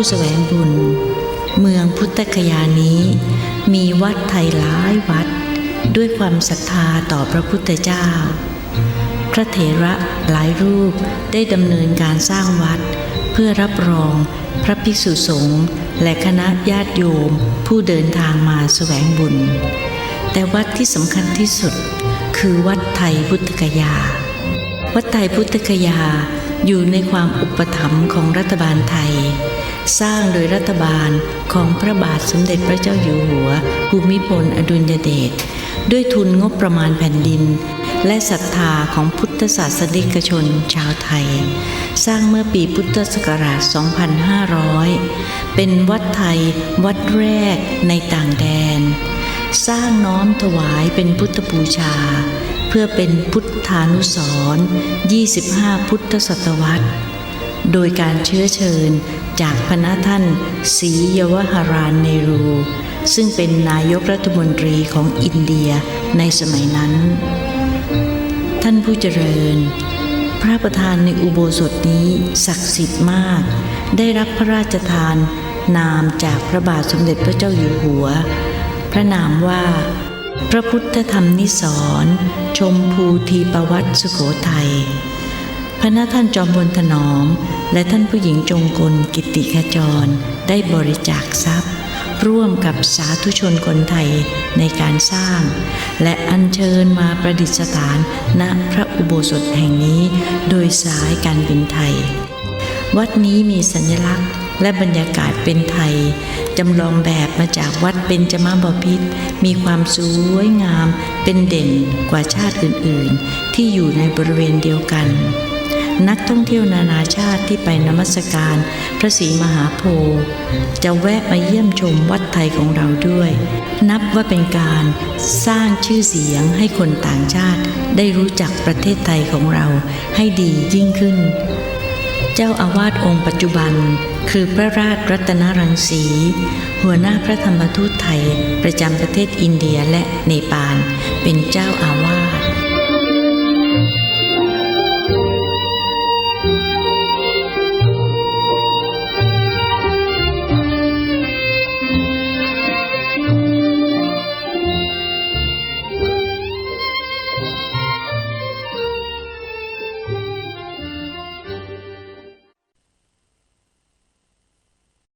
ผู้แสวงบุญ เมืองพุทธคยานี้ มีวัดไทยหลายวัด ด้วยความศรัทธาต่อพระพุทธเจ้า พระเถระหลายรูปได้ดำเนินการสร้างวัด เพื่อรับรองพระภิกษุสงฆ์และคณะญาติโยมผู้เดินทางมาแสวงบุญ แต่วัดที่สำคัญที่สุด คือวัดไทยพุทธกยา วัดไทยพุทธคยา อยู่ในความอุปถัมภ์ของรัฐบาลไทย สร้างโดยรัฐบาลของพระบาทสมเด็จพระเจ้าอยู่หัว ภูมิพลอดุลยเดชด้วยทุนงบประมาณแผ่นดิน และศรัทธาของพุทธศาสนิกชนชาวไทย สร้างเมื่อปีพุทธศักราช 2500 เป็นวัดไทยวัดแรกในต่างแดน สร้างน้อมถวายเป็นพุทธบูชา เพื่อเป็นพุทธานุสรณ์25 พุทธศตวรรษ โดยการเชื้อเชิญจากพระท่านศรียวหารานเนรู ซึ่งเป็นนายกรัฐมนตรีของอินเดียในสมัยนั้น ท่านผู้เจริญ พระประธานในอุโบสถนี้ศักดิ์สิทธิ์มาก ได้รับพระราชทานนามจากพระบาทสมเด็จพระเจ้าอยู่หัว พระนามว่า พระพุทธธรรมนิสรณ์ชมพูทีประวัติสุโขทัยพระนาท่านจอมพลถนอม และท่านผู้หญิงจงกลกิติขจร ได้บริจาคทรัพย์ ร่วมกับสาธุชนคนไทยในการสร้าง และอัญเชิญมาประดิษฐานณพระอุโบสถแห่งนี้ โดยสายการบินไทย วัดนี้มีสัญลักษณ์ และบรรยากาศเป็นไทย จำลองแบบมาจากวัดเบญจมาบพิตรมีความสวยงามเป็นเด่นกว่าชาติอื่นๆ ที่อยู่ในบริเวณเดียวกัน นักท่องเที่ยวนานาชาติที่ไปนมัสการ พระศรีมหาโพธิ์จะแวะมาเยี่ยมชมวัดไทยของเราด้วย นับว่าเป็นการสร้างชื่อเสียงให้คนต่างชาติได้รู้จักประเทศไทยของเราให้ดียิ่งขึ้น เจ้าอาวาสองค์ปัจจุบัน คือพระราชรัตนรังสี หัวหน้าพระธรรมทูตไทย ประจำประเทศอินเดียและเนปาล เป็นเจ้าอาวาส